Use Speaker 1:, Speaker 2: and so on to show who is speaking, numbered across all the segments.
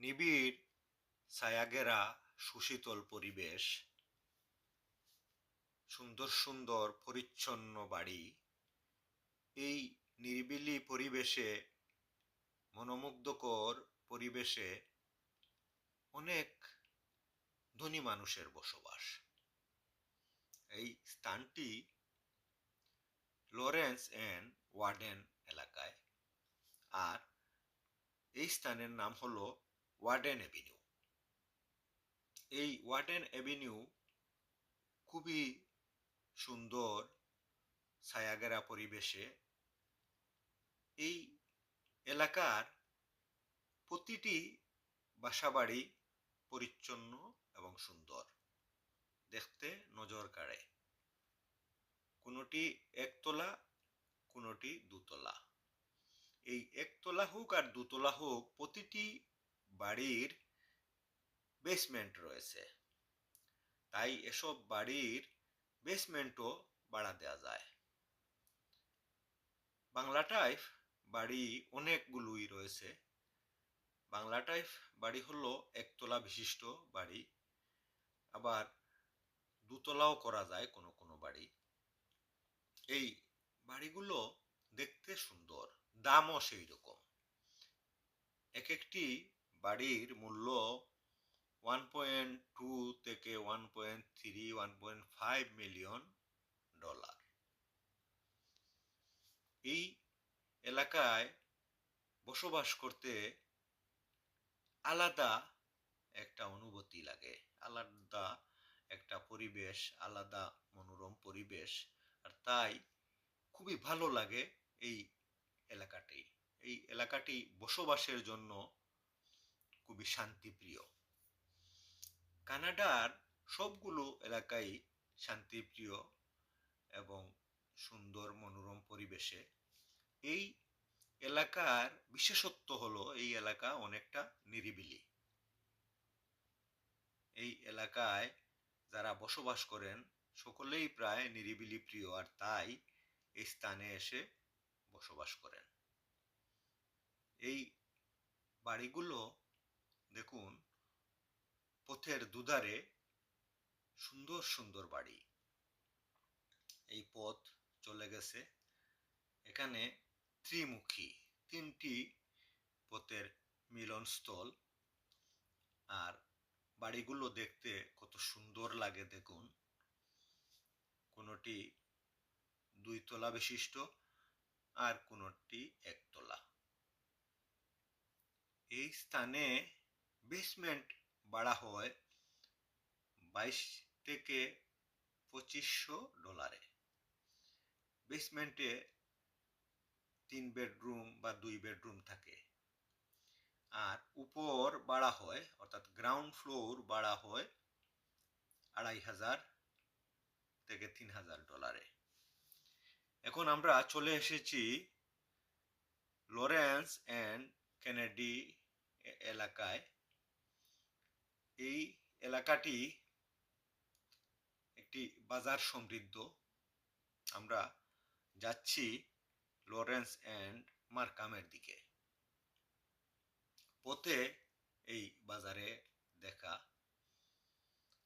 Speaker 1: নিবিড় ছায়াঘেরা সুশীতল পরিবেশ, সুন্দর সুন্দর পরিচ্ছন্ন বাড়ি, এই নিরিবিলি পরিবেশে, মনোমুগ্ধকর পরিবেশে অনেক ধনী মানুষের বসবাস। এই স্থানটি লরেন্স অ্যান্ড ওয়ার্ডেন এলাকায়। আর এই স্থানের নাম হলো ওয়ার্ডেন অ্যাভিনিউ এই ওয়ার্ডেন অ্যাভিনিউ খুবই সুন্দর ছায়াগেরা পরিবেশে। এই এলাকার প্রতিটি বাসাবাড়ি পরিচ্ছন্ন এবং সুন্দর। দেখতে নজর কাড়ে। কোনোটি একতলা, কোনোটি দুতলা। এই একতলা হোক আর দুতলা হোক, প্রতিটি বাড়ির বেসমেন্ট রয়েছে। তাই এসব বাড়ির বেসমেন্টও বাড়া দেওয়া যায়। বাংলা টাইপ বাড়ি অনেকগুলোই রয়েছে। বাংলা টাইপ বাড়ি হলো একতলা বিশিষ্ট বাড়ি। আবার দুতলাও করা যায় কোনো কোনো বাড়ি। এই বাড়িগুলো দেখতে সুন্দর, দামও সেই রকম এক একটি বাড়ির মূল্য ওয়ান পয়েন্ট টু থেকে one point three one point five million dollar এই এলাকায় বসবাস করতে আলাদা একটা অনুভূতি লাগে, আলাদা একটা পরিবেশ, আলাদা মনোরম পরিবেশ, আর তাই খুবই ভালো লাগে এই এলাকাটি। এই এলাকাটি বসবাসের জন্য খুবই শান্তিপ্রিয়। কানাডার সবগুলো এলাকাই শান্তিপ্রিয় এবং সুন্দর মনোরম পরিবেশে। এই এলাকার বিশেষত্ব হলো, এই এলাকা অনেকটা নিরিবিলি। এই এলাকায় যারা বসবাস করেন, সকলেই প্রায় নিরিবিলি প্রিয়, আর তাই এই স্থানে এসে বসবাস করেন। এই বাড়িগুলো পথের দুধারে সুন্দর সুন্দর বাড়ি। এই পথ চলে গেছে। এখানে ত্রিমুখী, তিনটি পথের মিলনস্থল। আর বাড়িগুলো দেখতে কত সুন্দর লাগে দেখুন। কোনোটি দুই তলা বিশিষ্ট আর কোনোটি একতলা। এই স্থানে বেসমেন্ট বাড়া হয় বাইশ থেকে পঁচিশশো ডলারে। বেসমেন্টে তিন বেডরুম বা দুই বেডরুম থাকে। আর উপর বাড়া হয়, অর্থাৎ গ্রাউন্ড ফ্লোর বাড়া হয় আড়াই হাজার থেকে তিন হাজার ডলারে। এখন আমরা চলে এসেছি লরেন্স অ্যান্ড কেনেডি এলাকায়। এই এলাকাটি একটি বাজার সমৃদ্ধ। আমরা যাচ্ছি লরেন্স অ্যান্ড মার্কামের দিকে। পথে এই বাজারে দেখা।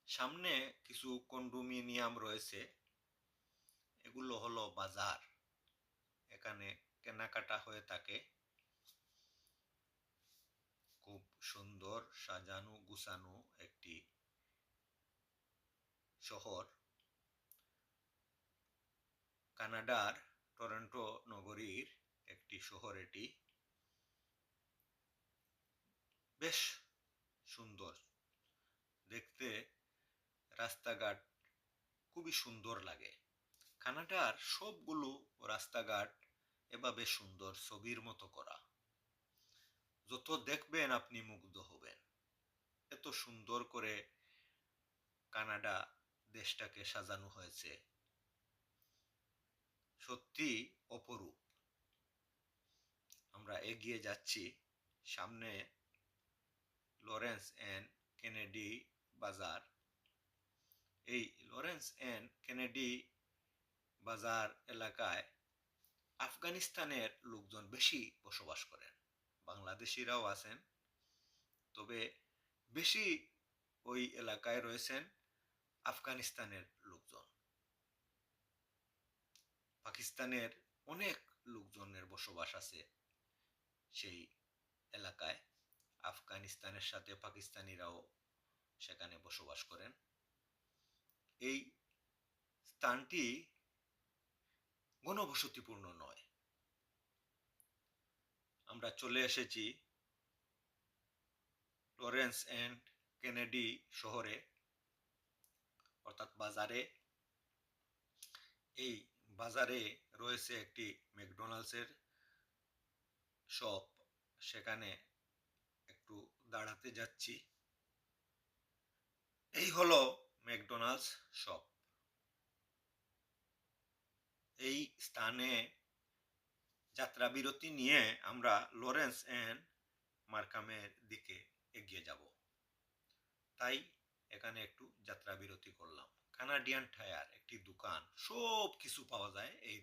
Speaker 1: সামনে কিছু কন্ডোমিনিয়াম রয়েছে। এগুলো হলো বাজার। এখানে কেনাকাটা হয়ে থাকে। সুন্দর সাজানো গুছানো একটি শহর কানাডার টরন্টো নগরীর একটি শহর এটি। বেশ সুন্দর। দেখতে রাস্তাঘাট খুবই সুন্দর লাগে। কানাডার সবগুলো রাস্তাঘাট এভাবে সুন্দর ছবির মতো করা। যত দেখবেন আপনি মুগ্ধ হবেন। এত সুন্দর করে কানাডা দেশটাকে সাজানো হয়েছে। সত্যি অপরূপ। আমরা এগিয়ে যাচ্ছি। সামনে লরেন্স অ্যান্ড কেনেডি বাজার। এই লরেন্স অ্যান্ড কেনেডি বাজার এলাকায় আফগানিস্তানের লোকজন বেশি বসবাস করেন। বাংলাদেশিরাও আছেন। তবে বেশি ওই এলাকায় রয়েছেন আফগানিস্তানের লোকজন। পাকিস্তানের অনেক লোকজনের বসবাস আছে সেই এলাকায়। আফগানিস্তানের সাথে পাকিস্তানিরাও সেখানে বসবাস করেন। এই স্থানটি ঘনবসতিপূর্ণ নয়। আমরা চলে এসেছি লরেন্স অ্যান্ড কেনেডি শহরে, অর্থাৎ বাজারে। এই বাজারে রয়েছে একটি ম্যাকডোনাল্ডসের শপ। সেখানে একটু দাঁড়াতে যাচ্ছি। এই হলো ম্যাকডোনাল্ডস শপ। এই স্থানে যাত্রা বিরতি নিয়ে আমরা লরেন্স অ্যান্ড মার্কামের দিকে এগিয়ে যাব। তাই এখানে একটু যাত্রা বিরতি করলাম। কানাডিয়ান টায়ার একটি দোকান সব কিছু পাওয়া যায় এই